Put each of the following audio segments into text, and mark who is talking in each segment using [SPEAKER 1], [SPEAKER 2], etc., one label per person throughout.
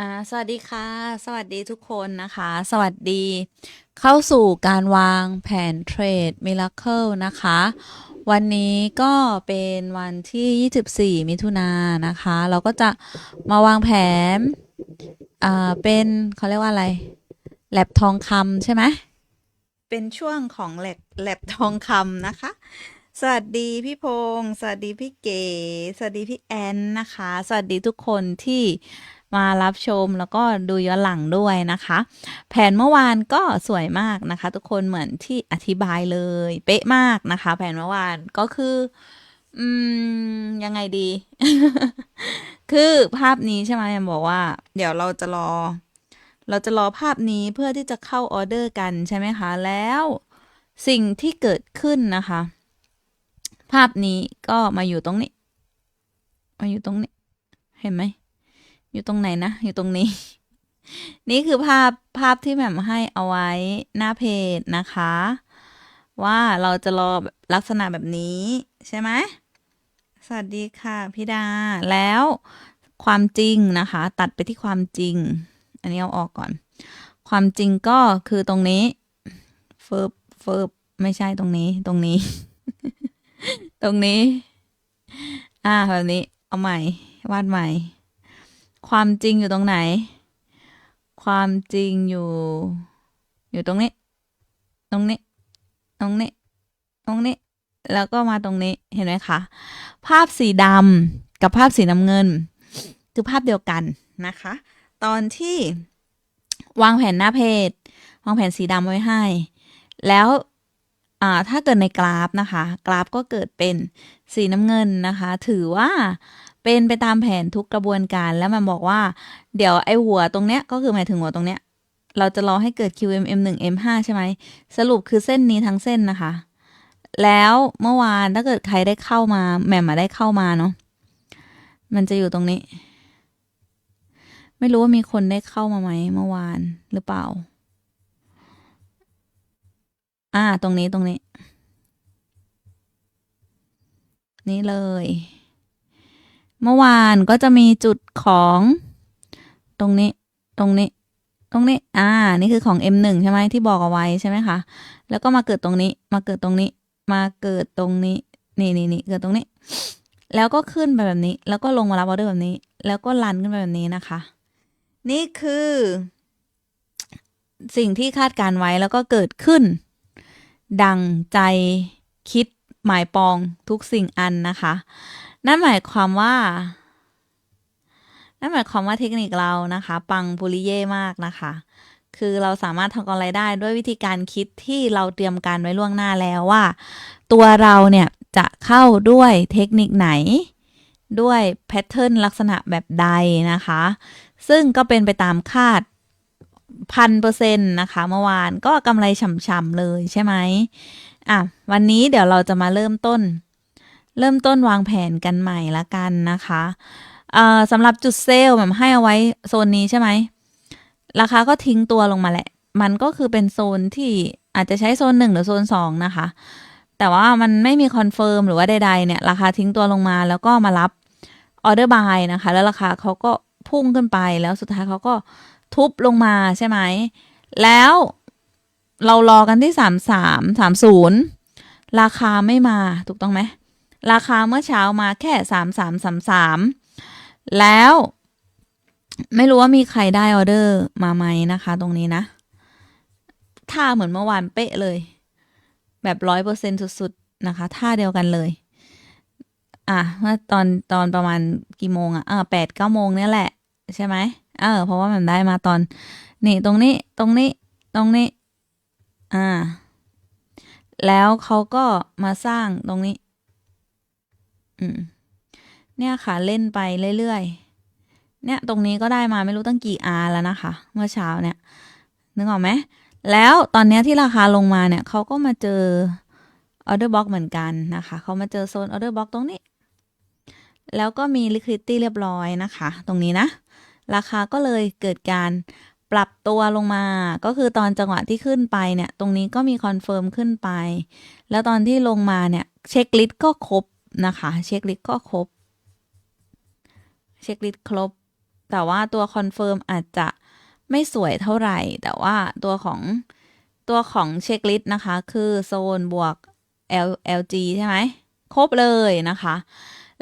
[SPEAKER 1] อ่า สวัสดีค่ะ สวัสดีทุกคนนะคะ สวัสดี เข้าสู่การวางแผนเทรดมิราเคิลนะคะ วันนี้ก็เป็นวันที่ 24 มิถุนายนนะคะ เราก็จะมาวางแผน อ่า เป็นเขาเรียกว่าอะไร แลบทองคำใช่ไหม เป็นช่วงของแลบแลบทองคำนะคะ สวัสดีพี่พงศ์สวัสดีพี่เก๋ สวัสดีพี่แอนนะคะ สวัสดีทุกคนที่ มารับชมแล้วก็ดูย้อนหลังด้วยนะคะ แผนเมื่อวานก็สวยมากนะคะ ทุกคนเหมือนที่อธิบายเลย เป๊ะมากนะคะ แผนเมื่อวานก็คือ อืม ยังไงดี คือภาพนี้ใช่ไหมแอมบอกว่า เดี๋ยวเราจะรอ เราจะรอภาพนี้เพื่อที่จะเข้าออเดอร์กันใช่ไหมคะ แล้วสิ่งที่เกิดขึ้นนะคะ ภาพนี้ก็มาอยู่ตรงนี้ มาอยู่ตรงนี้ เห็นไหม อยู่ตรงไหนนะ อยู่ตรงนี้ นี่คือภาพภาพที่แหม่มให้เอาไว้หน้าเพจนะคะ ว่าเราจะรอลักษณะแบบนี้ใช่ไหมสวัสดีค่ะพี่ดา แล้วความจริงนะคะ ตัดไปที่ความจริง อันนี้เอาออกก่อน ความจริงก็คือตรงนี้เฟิบเฟิบไม่ใช่ตรงนี้ ตรงนี้ ตรงนี้ อ่าแบบนี้ เอาใหม่ วาดใหม่ ความจริงอยู่ตรงไหน ความจริงอยู่ อยู่ตรงนี้ ตรงนี้ ตรงนี้ ตรงนี้ แล้วก็มาตรงนี้ เห็นไหมคะ ภาพสีดำกับภาพสีน้ำเงิน คือภาพเดียวกันนะคะ ตอนที่วางแผนหน้าเพจ วางแผนสีดำไว้ให้ แล้วถ้าเกิดในกราฟนะคะ กราฟก็เกิดเป็นสีน้ำเงินนะคะ ถือว่า เป็นไปตามแผนทุกกระบวนการแล้วมันบอกว่า เดี๋ยวไอหัวตรงเนี้ยก็คือหมายถึงหัวตรงเนี้ย เราจะรอให้เกิด QMM 1 M5 ใช่ไหม สรุปคือเส้นนี้ทั้งเส้นนะคะ แล้วเมื่อวานถ้าเกิดใครได้เข้ามาแหม่มมาได้เข้ามาเนาะมันจะอยู่ตรงนี้ ไม่รู้ว่ามีคนได้เข้ามาไหมเมื่อวานหรือเปล่า อ่า ตรงนี้ตรงนี้ นี่เลย เมื่อวานก็จะมีจุดของ ตรงนี้ตรงนี้ ตรงนี้ อ่า นี่คือของ M1 ใช่ไหมที่บอกเอาไว้ใช่ไหมคะ แล้วก็มาเกิดตรงนี้ มาเกิดตรงนี้ มาเกิดตรงนี้ นี่นี่นี่เกิดตรงนี้ แล้วก็ขึ้นไปแบบนี้ แล้วก็ลงมารับออเดอร์แบบนี้ แล้วก็ลันขึ้นไปแบบนี้นะคะ นี่คือ สิ่งที่คาดการไว้แล้วก็เกิดขึ้น ดังใจคิดหมายปองทุกสิ่งอันนะคะ นั่นหมายความว่า นั่นหมายความว่าเทคนิคเรานะคะ ปังปุริเย่มากนะคะ คือเราสามารถทำกำไรได้ด้วยวิธีการคิดที่เราเตรียมการไว้ล่วงหน้าแล้วว่า ตัวเราเนี่ยจะเข้าด้วยเทคนิคไหน ด้วยแพทเทิร์นลักษณะแบบใดนะคะ ซึ่งก็เป็นไปตามคาดพันเปอร์เซ็นต์นะคะ เมื่อวานก็กำไรฉ่ำๆเลยใช่ไหมอะ วันนี้เดี๋ยวเราจะมาเริ่มต้น เริ่มต้นวางแผนกันใหม่ละกันนะคะเอ่อสำหรับจุดเซลล์แบบให้เอาไว้โซนนี้ใช่ไหม ราคาก็ทิ้งตัวลงมาแหละ มันก็คือเป็นโซนที่อาจจะใช้โซนหนึ่งหรือโซนสองนะคะ แต่ว่ามันไม่มีคอนเฟิร์มหรือว่าใดๆเนี่ย ราคาทิ้งตัวลงมาแล้วก็มารับออเดอร์บายนะคะ แล้วราคาเขาก็พุ่งขึ้นไปแล้วสุดท้ายเขาก็ทุบลงมาใช่ไหม แล้วเรารอกันที่สามสามสามศูนย์ราคาไม่มาถูกต้องไหม ราคาเมื่อเช้ามาแค่สามสามสามสามแล้ว ไม่รู้ว่ามีใครได้ออเดอร์มาไหมนะคะ ตรงนี้นะท่าเหมือนเมื่อวานเป๊ะเลย แบบร้อยเปอร์เซ็นสุดๆนะคะท่าเดียวกันเลย อะเมื่อตอนตอนประมาณกี่โมงอะ่ะเออแปดเก้าโมงเนี่ยแหละ ใช่ไหมเออเพราะว่ามันได้มาตอน นี่ตรงนี้ตรงนี้ตรงนี้ อ่า แล้วเขาก็มาสร้างตรงนี้ อืม เนี่ยค่ะเล่นไปเรื่อยๆ เนี่ยตรงนี้ก็ได้มาไม่รู้ตั้งกี่อาแล้วนะคะ เมื่อเช้าเนี่ย นึกออกไหม แล้วตอนนี้ที่ราคาลงมาเนี่ยเขาก็มาเจอออเดอร์บล็อกเหมือนกันนะคะ เขามาเจอโซนออเดอร์บล็อกตรงนี้ แล้วก็มี liquidity เรียบร้อยนะคะ ตรงนี้นะ ราคาก็เลยเกิดการปรับตัวลงมา ก็คือตอนจังหวะที่ขึ้นไปเนี่ย ตรงนี้ก็มีคอนเฟิร์มขึ้นไป แล้วตอนที่ลงมาเนี่ย เช็คลิสต์ก็ครบ นะคะ เช็คลิสต์ก็ครบ เช็คลิสต์ครบ แต่ว่าตัวคอนเฟิร์มอาจจะไม่สวยเท่าไหร่ แต่ว่าตัวของตัวของเช็คลิสต์นะคะ คือโซนบวก L LG ใช่ไหมครบเลยนะคะ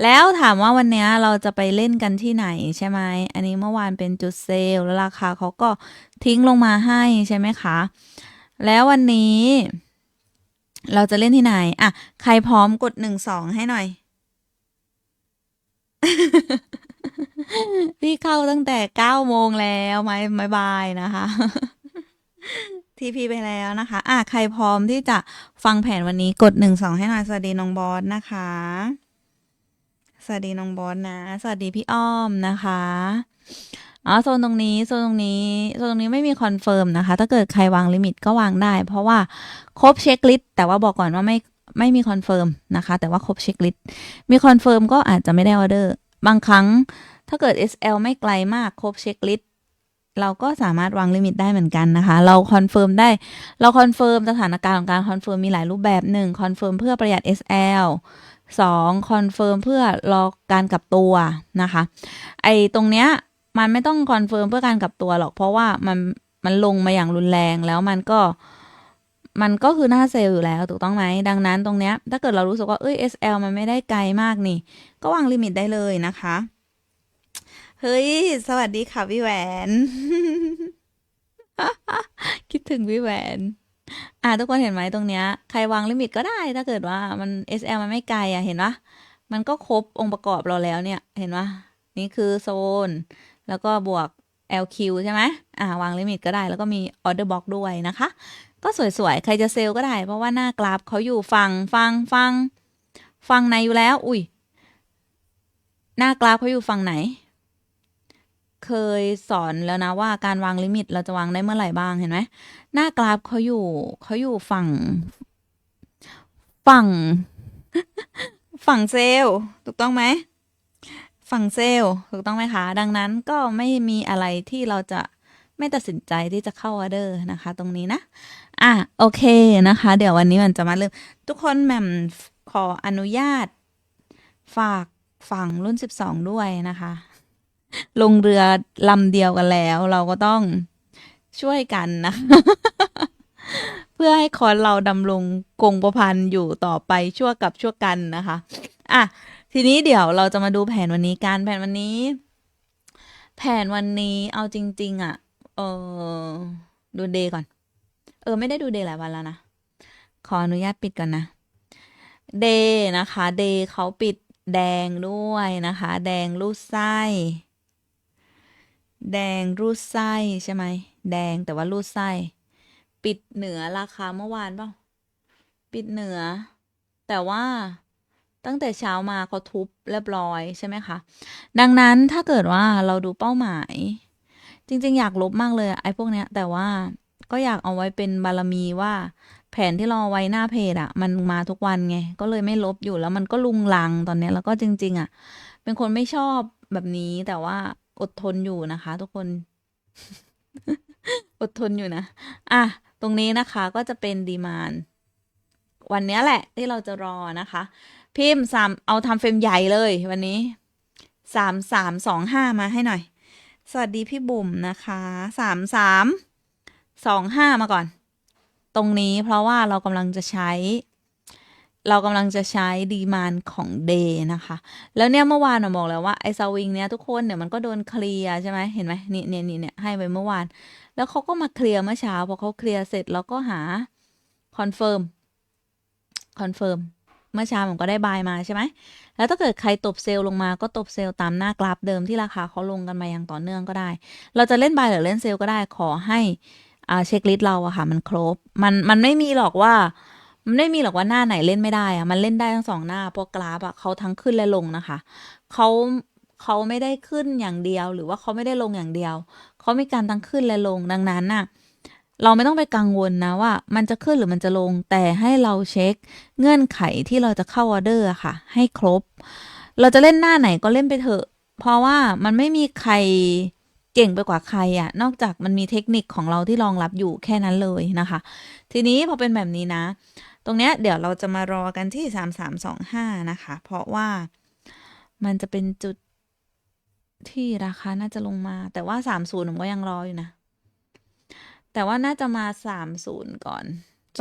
[SPEAKER 1] แล้วถามว่าวันนี้เราจะไปเล่นกันที่ไหนใช่ไหม อันนี้เมื่อวานเป็นจุดเซลล์แล้วราคาเขาก็ทิ้งลงมาให้ใช่ไหมคะ แล้ววันนี้ เราจะเล่นที่ไหน อะ ใครพร้อมกดหนึ่งสองให้หน่อย พี่เข้าตั้งแต่เก้าโมงแล้วไม่ไม่บายนะคะ ทีพีไปแล้วนะคะ อะ ใครพร้อมที่จะฟังแผนวันนี้กดหนึ่งสองให้หน่อย สวัสดีน้องบอสนะคะ สวัสดีน้องบอสนะ สวัสดีพี่อ้อมนะคะ อ๋อโซนตรงนี้โซนตรงนี้โซนตรงนี้ไม่มีคอนเฟิร์มนะคะ ถ้าเกิดใครวางลิมิตก็วางได้ เพราะว่าครบเช็คลิสต์แต่ว่าบอกก่อนว่าไม่ไม่มีคอนเฟิร์มนะคะ แต่ว่าครบเช็คลิสต์มีคอนเฟิร์มก็อาจจะไม่ได้ออเดอร์ บางครั้งถ้าเกิด SL ไม่ไกลมากครบเช็คลิสต์เราก็สามารถวางลิมิตได้เหมือนกันนะคะ เราคอนเฟิร์มได้ เราคอนเฟิร์มสถานการณ์ของการคอนเฟิร์มมีหลายรูปแบบหนึ่งคอนเฟิร์มเพื่อประหยัด SL สองคอนเฟิร์มเพื่อรอการกลับตัวนะคะ ไอตรงเนี้ย มันไม่ต้องคอนเฟิร์มเพื่อการกลับตัวหรอก เพราะว่ามันมันลงมาอย่างรุนแรงแล้วมันก็มันก็คือหน้าเซลล์อยู่แล้วถูกต้องไหมดังนั้นตรงเนี้ยถ้าเกิดเรารู้สึกว่าเอ้ย SL มันไม่ได้ไกลมากนี่ ก็วางลิมิตได้เลยนะคะ เฮ้ย สวัสดีค่ะพี่แหวน คิดถึงพี่แหวน อ่าทุกคนเห็นไหมตรงเนี้ย ใครวางลิมิตก็ได้ ถ้าเกิดว่ามัน SL มันไม่ไกลอะเห็นปะมันก็ครบองค์ประกอบเราแล้วเนี่ย เห็นปะนี่คือโซน แล้วก็บวก LQ ใช่ไหมอ่าวางลิมิตก็ได้ แล้วก็มีออเดอร์บ็อกด้วยนะคะ ก็สวยๆ ใครจะเซลก็ได้ เพราะว่าหน้ากราฟเขาอยู่ฝั่งฝั่งฝั่งฝั่งไหนอยู่แล้ว อุ้ย หน้ากราฟเขาอยู่ฝั่งไหน เคยสอนแล้วนะว่าการวางลิมิตเราจะวางได้เมื่อไหร่บ้างเห็นไหม หน้ากราฟเขาอยู่เขาอยู่ฝั่ง ฝั่ง ฝั่งเซลล์ถูกต้องไหม ฝั่งเซลล์ถูกต้องไหมคะ ดังนั้นก็ไม่มีอะไรที่เราจะไม่ตัดสินใจที่จะเข้าออเดอร์นะคะ ตรงนี้นะ อะโอเคนะคะ เดี๋ยววันนี้มันจะมาเริ่ม ทุกคนแหม่มขออนุญาต ฝากฝั่งรุ่น 12 ด้วยนะคะ ลงเรือลำเดียวกันแล้ว เราก็ต้องช่วยกันนะ เพื่อให้คอนเราดำรงคงประพันธ์อยู่ต่อไปชั่วกับชั่วกันนะคะ อะ ทีนี้เดี๋ยวเราจะมาดูแผนวันนี้การแผนวันนี้ แผนวันนี้เอาจริง ๆ อะ เออดูเดย์ก่อน เออ ไม่ได้ดูเดย์หลายวันแล้วนะ ขออนุญาตปิดก่อนนะเดย์นะคะเดย์เขาปิดแดงด้วยนะคะ แดงรูดไส้ แดงรูดไส้ใช่ไหมแดงแต่ว่ารูดไส้ ปิดเหนือราคาเมื่อวานเปล่าปิดเหนือ แต่ว่า ตั้งแต่เช้ามาเขาทุบเรียบร้อยใช่ไหมคะ ดังนั้นถ้าเกิดว่าเราดูเป้าหมาย จริง ๆ อยากลบมากเลยไอ้พวกเนี้ย แต่ว่าก็อยากเอาไว้เป็นบารมีว่า แผนที่เราเอไว้หน้าเพจอะมันมาทุกวันไง ก็เลยไม่ลบอยู่แล้วมันก็ลุงลังตอนเนี้ยแล้วก็จริง ๆอะเป็นคนไม่ชอบแบบนี้แต่ว่าอดทนอยู่นะคะ ทุกคน อดทนอยู่นะ อะ ตรงนี้นะคะก็จะเป็นดีมาน วันเนี้ยแหละที่เราจะรอนะคะ พิมพ์สามเอาทำเฟรมใหญ่เลยวันนี้สามสามสองห้ามาให้หน่อย สวัสดีพี่บุ๋มนะคะสามสามสองห้ามาก่อน ตรงนี้เพราะว่าเรากำลังจะใช้ เรากำลังจะใช้ดีมานของเดย์นะคะ แล้วเนี่ยเมื่อวานเราบอกแล้วว่าไอ้สวิงเนี่ยทุกคนเนี่ยมันก็โดนเคลียร์ใช่ไหมเห็นไหมนี่เนี่ยนี่เนี่ยให้ไปเมื่อวาน แล้วเขาก็มาเคลียร์เมื่อเช้าพอเขาเคลียร์เสร็จเราก็หาคอนเฟิร์มคอนเฟิร์ม เมื่อเช้าผมก็ได้บายมาใช่ไหม แล้วถ้าเกิดใครตบเซลล์ลงมาก็ตบเซลล์ตามหน้ากราฟเดิมที่ราคาเขาลงกันมาอย่างต่อเนื่องก็ได้ เราจะเล่นบายหรือเล่นเซลล์ก็ได้ขอให้อ่าเช็คลิสต์เราอะค่ะ มันครบ มันมันไม่มีหรอกว่า มันไม่มีหรอกว่าหน้าไหนเล่นไม่ได้อะมันเล่นได้ทั้งสองหน้าเพราะกราฟอะเขาทั้งขึ้นและลงนะคะเขาเขาไม่ได้ขึ้นอย่างเดียว หรือว่าเขาไม่ได้ลงอย่างเดียวเขามีการทั้งขึ้นและลงดังนั้นน่ะ เราไม่ต้องไปกังวลนะว่า มันจะขึ้นหรือมันจะลง แต่ให้เราเช็ค เงื่อนไขที่เราจะเข้าออเดอร์ค่ะ ให้ครบ เราจะเล่นหน้าไหนก็เล่นไปเถอะ เพราะว่ามันไม่มีใครเก่งไปกว่าใครอะนอกจากมันมีเทคนิคของเราที่รองรับอยู่แค่นั้นเลยนะคะ ทีนี้พอเป็นแบบนี้นะ ตรงเนี้ยเดี๋ยวเราจะมารอกันที่สามสามสองห้านะคะ เพราะว่ามันจะเป็นจุดที่ราคาน่าจะลงมา แต่ว่าสามศูนย์ผมก็ยังรออยู่นะ แต่ว่าน่าจะมาสามศูนย์ก่อน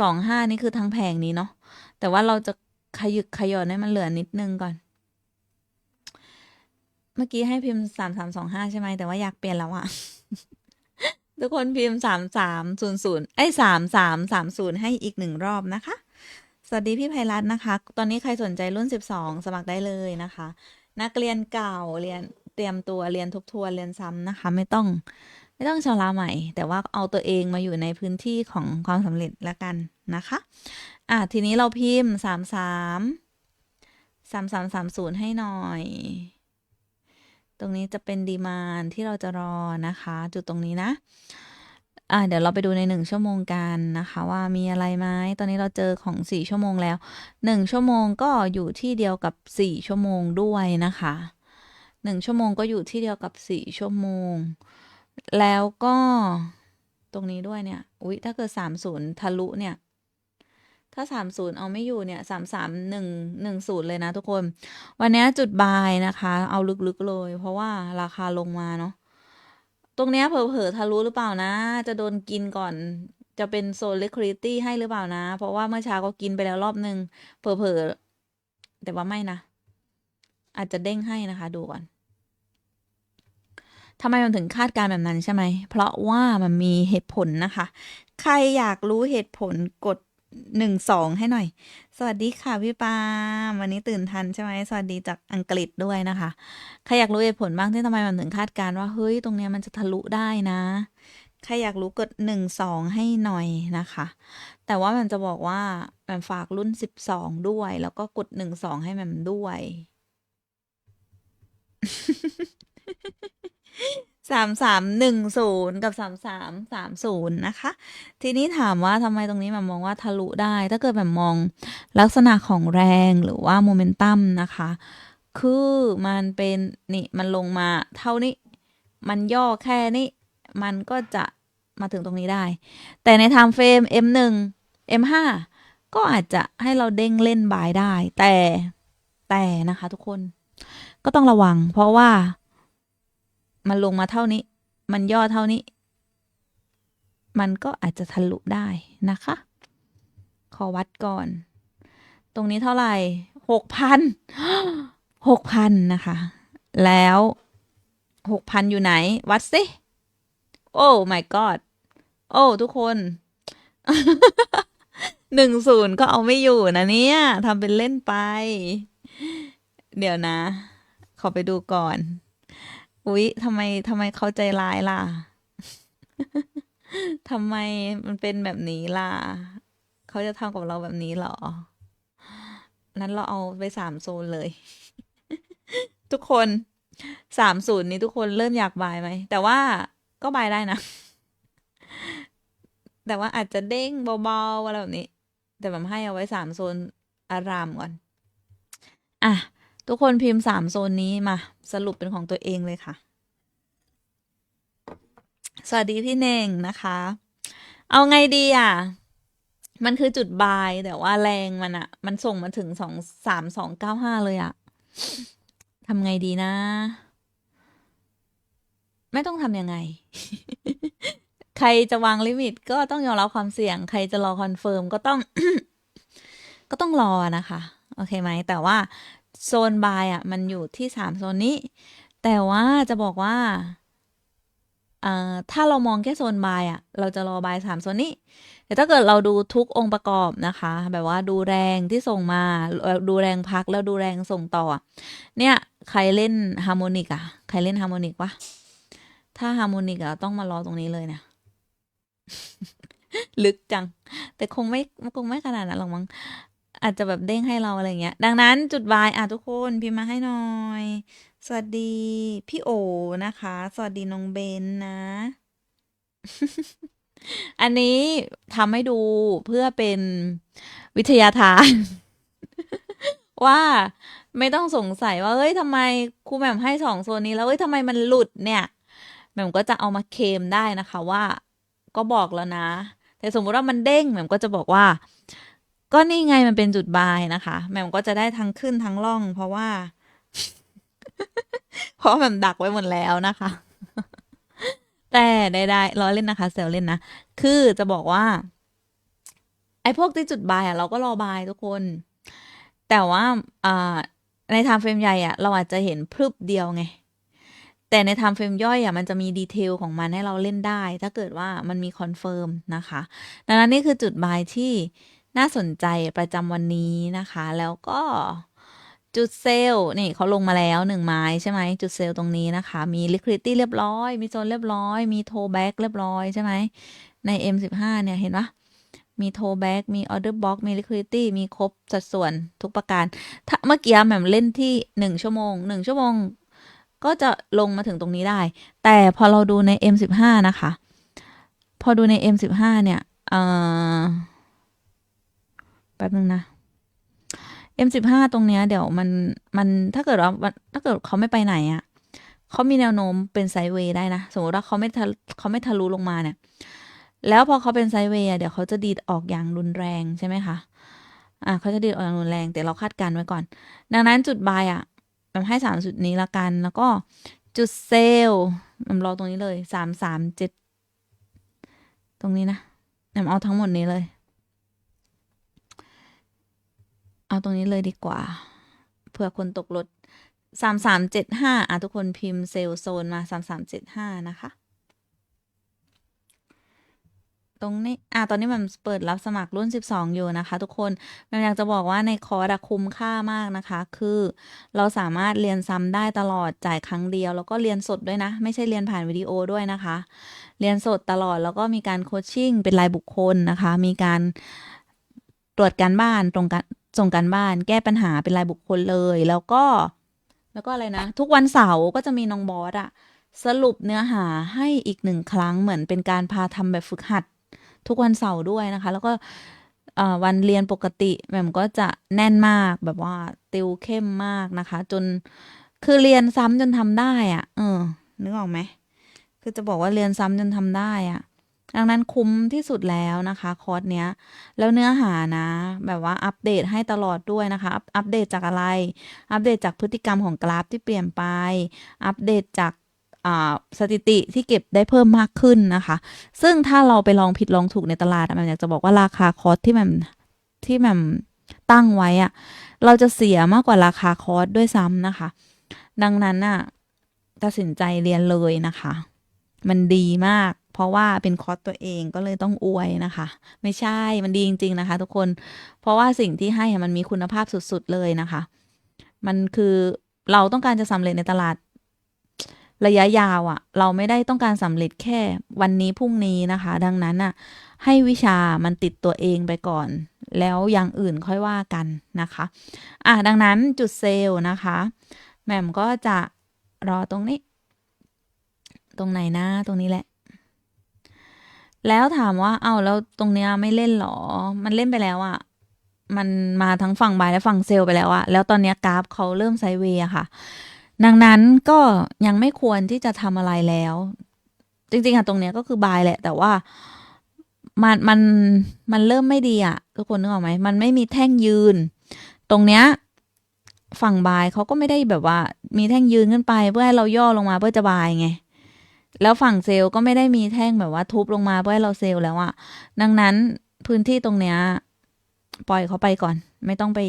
[SPEAKER 1] สองห้านี่คือทั้งแผงนี้เนาะแต่ว่าเราจะขยึกขย่อนให้มันเหลือนิดนึงก่อน เมื่อกี้ให้พิมพ์สามสามสองห้าใช่ไหมแต่ว่าอยากเปลี่ยนแล้วอะทุกคนพิมพ์สามสามศูนย์ศูนย์ไอ้สามสามสามศูนย์ให้อีกหนึ่งรอบนะคะ สวัสดีพี่ไพรัตน์นะคะ ตอนนี้ใครสนใจรุ่นสิบสองสมัครได้เลยนะคะ นักเรียนเก่าเรียนเตรียมตัวเรียนทบทวนเรียนซ้ำนะคะ ไม่ต้อง ไม่ต้องชำระใหม่ แต่ว่าเอาตัวเองมาอยู่ในพื้นที่ของความสำเร็จแล้วกันนะคะ อะทีนี้เราพิมพ์สามสามสามสามสามศูนย์ให้หน่อย ตรงนี้จะเป็นดีมานที่เราจะรอนะคะ จุดตรงนี้นะอะเดี๋ยวเราไปดูในหนึ่งชั่วโมงกันนะคะ ว่ามีอะไรไหมตอนนี้เราเจอของสี่ชั่วโมงแล้วหนึ่งชั่วโมงก็อยู่ที่เดียวกับสี่ชั่วโมงด้วยนะคะหนึ่งชั่วโมงก็อยู่ที่เดียวกับสี่ชั่วโมง แล้วก็ตรงนี้ด้วยเนี่ย อุ๊ย ถ้าเกิดสามศูนย์ทะลุเนี่ย ถ้าสามศูนย์เอาไม่อยู่เนี่ยสามสามหนึ่งหนึ่งศูนย์เลยนะทุกคน วันนี้จุดบายนะคะ เอาลึกๆเลย เพราะว่าราคาลงมาเนาะ ตรงเนี้ยเผลอๆทะลุหรือเปล่านะ จะโดนกินก่อน จะเป็นโซน liquidity ให้หรือเปล่านะ เพราะว่าเมื่อเช้าก็กินไปแล้วรอบนึง เผลอๆแต่ว่าไม่นะ อาจจะเด้งให้นะคะ ดูก่อน ทำไมมันถึงคาดการแบบนั้นใช่ไหม เพราะว่ามันมีเหตุผลนะคะ ใครอยากรู้เหตุผลกดหนึ่งสองให้หน่อย สวัสดีค่ะพี่ปาวันนี้ตื่นทันใช่ไหมสวัสดีจากอังกฤษด้วยนะคะใครอยากรู้เหตุผลบ้างที่ทำไมมันถึงคาดการว่าเฮ้ยตรงเนี้ยมันจะทะลุได้นะใครอยากรู้กดหนึ่งสองให้หน่อยนะคะ แต่ว่ามันจะบอกว่าแมันฝากรุ่นสิบสองด้วย แล้วก็กดหนึ่งสองให้แมันด้วย สามสามหนึ่งศูนย์กับสามสามสามศูนย์นะคะ ทีนี้ถามว่าทำไมตรงนี้มันมองว่าทะลุได้ ถ้าเกิดแบบมองลักษณะของแรงหรือว่าโมเมนตัมนะคะ คือมันเป็นนี่มันลงมาเท่านี้ มันย่อแค่นี้มันก็จะมาถึงตรงนี้ได้ แต่ในไทม์เฟรม M1 M5 ก็อาจจะให้เราเด้งเล่นบายได้ แต่แต่นะคะทุกคนก็ต้องระวังเพราะว่า มันลงมาเท่านี้ มันย่อเท่านี้ มันก็อาจจะทะลุได้นะคะ ขอวัดก่อน ตรงนี้เท่าไหร่หกพันหกพันนะคะ แล้วหกพันอยู่ไหน วัดสิ โอ้ my god โอ้ ทุกคนหนึ่งศูนย์ก็เอาไม่อยู่นะเนี่ยทำเป็นเล่นไป เดี๋ยวนะ ขอไปดูก่อน อุ๊ยทำไมทำไมเขาใจร้ายล่ะ ทำไมมันเป็นแบบนี้ล่ะ เขาจะทำกับเราแบบนี้เหรอ นั้นเราเอาไปสามโซนเลย ทุกคนสามศูนย์นี้ทุกคนเริ่มอยากบายไหม แต่ว่าก็บายได้นะ แต่ว่าอาจจะเด้งเบาๆอะไรแบบนี้ แต่แบบให้เอาไว้สามโซนอารามก่อน อะ ทุกคนพิมพ์สามโซนนี้มา สรุปเป็นของตัวเองเลยค่ะ สวัสดีพี่เน่งนะคะ เอาไงดีอะ มันคือจุดบายแต่ว่าแรงมันอะมันส่งมาถึงสองสามสองเก้าห้าเลยอะทำไงดีนะ ไม่ต้องทำยังไง ใครจะวางลิมิตก็ต้องยอมรับความเสี่ยง ใครจะรอคอนเฟิร์มก็ต้อง ก็ต้องรอนะคะ โอเคไหม แต่ว่า โซนบายอะ มันอยู่ที่สามโซนนี้ แต่ว่าจะบอกว่าเอ่อถ้าเรามองแค่โซนบายอะ เราจะรอบายสามโซนนี้ แต่ถ้าเกิดเราดูทุกองค์ประกอบนะคะ แบบว่าดูแรงที่ส่งมา ดูแรงพักแล้วดูแรงส่งต่อ เนี่ยใครเล่นฮาร์โมนิกอะ ใครเล่นฮาร์โมนิกวะ ถ้าฮาร์โมนิกอะต้องมารอตรงนี้เลยนะ ลึกจัง แต่คงไม่คงไม่ขนาดนั้นหรอกมั้ง อาจจะแบบเด้งให้เราอะไรเงี้ย ดังนั้นจุดบายอะทุกคนพิมพ์มาให้หน่อย สวัสดีพี่โอนะคะ สวัสดีน้องเบนนะ อันนี้ทำให้ดูเพื่อเป็นวิทยาทาน ว่าไม่ต้องสงสัยว่าเฮ้ยทำไมครูแหม่มให้สองโซนนี้แล้วเฮ้ยทำไมมันหลุดเนี่ยแหม่มก็จะเอามาเคมได้นะคะว่า ก็บอกแล้วนะ แต่สมมติว่ามันเด้งแหม่มก็จะบอกว่า ก็นี่ไงมันเป็นจุดบายนะคะ แม่มก็จะได้ทั้งขึ้นทั้งล่อง เพราะว่า เพราะแบบดักไว้หมดแล้วนะคะ แต่ได้ได้ล้อเล่นนะคะเซลเล่นนะ คือจะบอกว่า ไอ้พวกที่จุดบายอะเราก็รอบายทุกคน แต่ว่าอ่าในไทม์เฟรมใหญ่อะเราอาจจะเห็นพรึบเดียวไงแต่ในไทม์เฟรมย่อยอะมันจะมีดีเทลของมันให้เราเล่นได้ ถ้าเกิดว่ามันมีคอนเฟิร์มนะคะ ดังนั้นนี่คือจุดบายที่ น่าสนใจประจำวันนี้นะคะ แล้วก็จุดเซลล์นี่เขาลงมาแล้วหนึ่งไม้ใช่ไหมจุดเซลล์ตรงนี้นะคะ มี liquidity เรียบร้อย มีโซนเรียบร้อย มี toe back เรียบร้อยใช่ไหมใน M15 เนี่ยเห็นปะมีโทแบ็กมีออเดอร์บ็อกมี liquidity มีครบสัดส่วนทุกประการ ถ้าเมื่อกี้แหม่มเล่นที่หนึ่งชั่วโมงหนึ่งชั่วโมง ก็จะลงมาถึงตรงนี้ได้ แต่พอเราดูใน M15 นะคะ พอดูใน M15 เนี่ย เอ่อ แป๊บนึงนะ M15 ตรงเนี้ยเดี๋ยวมันมันถ้าเกิดว่าถ้าเกิดเขาไม่ไปไหนอะ่ะเขามีแนวโน้มเป็นไซด์เวย์ได้นะ สมมติว่าเขาไม่เขาไม่ทะลุลงมาเนี่ย แล้วพอเขาเป็นไซด์เวย์อะเดี๋ยวเขาจะดีดออกอย่างรุนแรงใช่ไหมคะอะเขาจะดีดออกอย่างรุนแรง แต่เราคาดการณ์ไว้ก่อน ดังนั้นจุดบายอะมันให้สามจุดนี้ละกัน แล้วก็จุดเซลล์มันรอตรงนี้เลยสามสามเจ็ดตรงนี้นะนำเอาทั้งหมดนี้เลย เอาตรงนี้เลยดีกว่า เผื่อคนตกรถสามสามเจ็ดห้าอะทุกคนพิมพ์เซลโซนมาสามสามเจ็ดห้านะคะ ตรงนี้อะตอนนี้มันเปิดรับสมัครรุ่น 12 อยู่นะคะ ทุกคนมันอยากจะบอกว่าในคอร์สอะคุ้มค่ามากนะคะ คือเราสามารถเรียนซ้ำได้ตลอดจ่ายครั้งเดียว แล้วก็เรียนสดด้วยนะ ไม่ใช่เรียนผ่านวิดีโอด้วยนะคะ เรียนสดตลอดแล้วก็มีการโคชชิ่งเป็นรายบุคคลนะคะ มีการตรวจการบ้านตรงกัน ส่งการบ้านแก้ปัญหาเป็นรายบุคคลเลย แล้วก็ แล้วก็อะไรนะ ทุกวันเสาร์ก็จะมีน้องบอสอะสรุปเนื้อหาให้อีกหนึ่งครั้งเหมือนเป็นการพาทำแบบฝึกหัด ทุกวันเสาร์ด้วยนะคะ แล้วก็วันเรียนปกติแหม่มก็จะแน่นมากแบบว่าติวเข้มมากนะคะ จนคือเรียนซ้ำจนทำได้อะเออนึกออกไหมคือจะบอกว่าเรียนซ้ำจนทำได้อะ ดังนั้นคุ้มที่สุดแล้วนะคะคอร์สเนี้ย แล้วเนื้อหานะ แบบว่าอัปเดตให้ตลอดด้วยนะคะ อัปเดตจากอะไร อัปเดตจากพฤติกรรมของกราฟที่เปลี่ยนไป อัปเดตจากอ่าสถิติที่เก็บได้เพิ่มมากขึ้นนะคะ ซึ่งถ้าเราไปลองผิดลองถูกในตลาดอะมันอยากจะบอกว่าราคาคอร์สที่มันที่มันตั้งไว้อะเราจะเสียมากกว่าราคาคอร์สด้วยซ้ำนะคะ ดังนั้นน่ะตัดสินใจเรียนเลยนะคะ มันดีมาก เพราะว่าเป็นคอร์สตัวเองก็เลยต้องอวยนะคะ ไม่ใช่มันดีจริง ๆ นะคะ ทุกคนเพราะว่าสิ่งที่ให้มันมีคุณภาพสุด ๆ เลยนะคะ มันคือเราต้องการจะสำเร็จในตลาดระยะยาวอะ่ะ เราไม่ได้ต้องการสำเร็จแค่วันนี้พรุ่งนี้นะคะ ดังนั้นอะ ให้วิชามันติดตัวเองไปก่อน แล้วอย่างอื่นค่อยว่ากันนะคะ อะดังนั้นจุดเซลล์นะคะแหม่มก็จะรอตรงนี้ ตรงไหนนะตรงนี้แหละ แล้วถามว่า เอา้าแล้วตรงเนี้ยไม่เล่นหรอ มันเล่นไปแล้วอะ่ะมันมาทั้งฝั่งบายและฝั่งเซลล์ไปแล้วอะแล้วตอนเนี้ยกราฟเขาเริ่มไซเวย์อะค่ะ ดังนั้นก็ยังไม่ควรที่จะทำอะไรแล้ว จริงๆอะตรงเนี้ยก็คือบายแหละ แต่ว่ามันมันมันเริ่มไม่ดีอะทุกคนนึกออกไหมมันไม่มีแท่งยืน ตรงเนี้ยฝั่งบายเขาก็ไม่ได้แบบว่า มีแท่งยืนขึ้นไปเพื่อให้เราย่อลงมาเพื่อจะบายไง แล้วฝั่งเซลล์ก็ไม่ได้มีแท่งแบบว่าทุบลงมาเพื่อให้เราเซลล์แล้วอะดังนั้นพื้นที่ตรงเนี้ยปล่อยเขาไปก่อน ไม่ต้องไป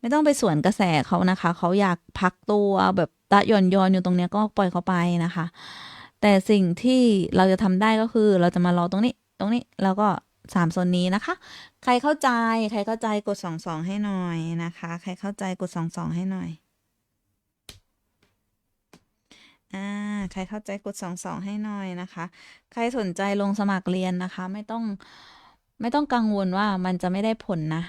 [SPEAKER 1] ไม่ต้องไปสวนกระแสเขานะคะ เขาอยากพักตัวแบบตะย่อนยอนอยู่ตรงเนี้ยก็ปล่อยเขาไปนะคะ แต่สิ่งที่เราจะทำได้ก็คือ เราจะมารอตรงนี้ ตรงนี้แล้วก็สามโซนนี้นะคะ ใครเข้าใจ ใครเข้าใจกดสองสองให้หน่อยนะคะ ใครเข้าใจกดสองสองให้หน่อย อ่าใครเข้าใจกดสองสองให้หน่อยนะคะ ใครสนใจลงสมัครเรียนนะคะ ไม่ต้องไม่ต้องกังวลว่ามันจะไม่ได้ผลนะ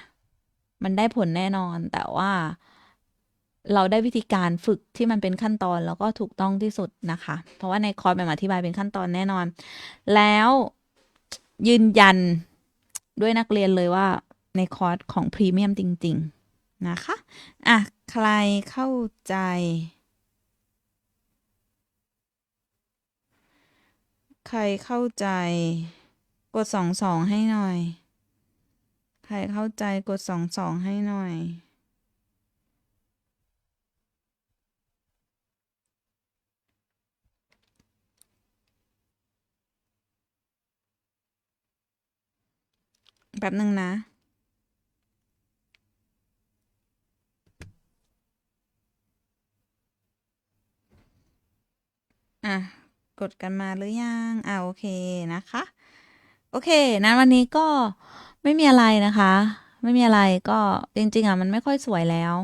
[SPEAKER 1] มันได้ผลแน่นอน แต่ว่าเราได้วิธีการฝึกที่มันเป็นขั้นตอนแล้วก็ถูกต้องที่สุดนะคะ เพราะว่าในคอร์สแบบอธิบายเป็นขั้นตอนแน่นอน แล้วยืนยันด้วยนักเรียนเลยว่าในคอร์สของพรีเมียมจริง ๆ นะคะ อะ ใครเข้าใจ ใครเข้าใจ กดสองสองให้หน่อย ใครเข้าใจกดสองสองให้หน่อยแบบหนึ่งนะอะ กดกันมาหรือยังอ่าโอเคนะคะ โอเคนะวันนี้ก็ไม่มีอะไรนะคะ ไม่มีอะไรก็จริง ๆ อะ มันไม่ค่อยสวยแล้ว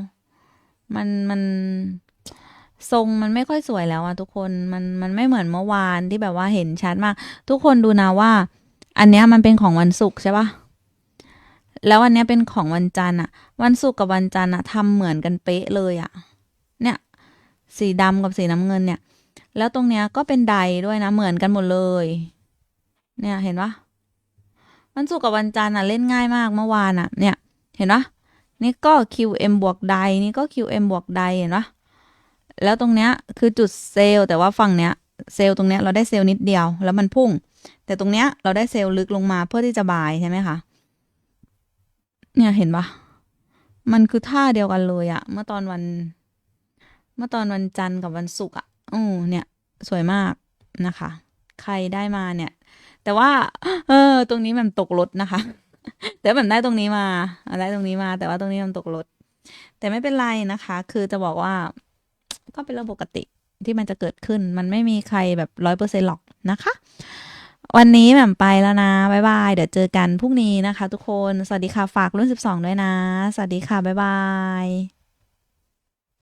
[SPEAKER 1] มันมันทรงมันไม่ค่อยสวยแล้วอะทุกคนมันมันไม่เหมือนเมื่อวานที่แบบว่าเห็นชัดมาก ทุกคนดูนะว่า อันเนี้ยมันเป็นของวันศุกร์ใช่ปะแล้วอันเนี้ยเป็นของวันจันทร์อะ วันศุกร์กับวันจันทร์อะทำเหมือนกันเป๊ะเลยอะ เนี่ย สีดำกับสีน้ำเงินเนี่ย แล้วตรงเนี้ยก็เป็นไดด้วยนะ เหมือนกันหมดเลย เนี่ยเห็นปะวันศุกร์กับวันจันทร์อะเล่นง่ายมากเมื่อวานอะ เนี่ย เห็นปะนี่ก็ QM บวกไดนี่ก็ QM บวกไดเห็นปะแล้วตรงเนี้ยคือจุดเซลล์แต่ว่าฝั่งเนี้ยเซลล์ตรงเนี้ยเราได้เซลล์นิดเดียว แล้วมันพุ่ง แต่ตรงเนี้ยเราได้เซลล์ลึกลงมาเพื่อที่จะบายใช่ไหมคะเนี่ยเห็นปะมันคือท่าเดียวกันเลยอะเมื่อตอนวัน เมื่อตอนวันจันทร์กับวันศุกร์อะ อือเนี่ย สวยมากนะคะ ใครได้มาเนี่ย แต่ว่า เออ ตรงนี้มันตกรถนะคะ แต่มันได้ตรงนี้มาได้ตรงนี้มา แต่ว่าตรงนี้มันตกรถแต่ไม่เป็นไรนะคะ คือจะบอกว่า ก็เป็นเรื่องปกติที่มันจะเกิดขึ้น มันไม่มีใครแบบร้อยเปอร์เซ็นหรอกนะคะ วันนี้แหม่มไปแล้วนะ บ๊ายบาย เดี๋ยวเจอกันพรุ่งนี้นะคะ ทุกคน สวัสดีค่ะ ฝากรุ่น 12 ด้วยนะ สวัสดีค่ะ บ๊ายบาย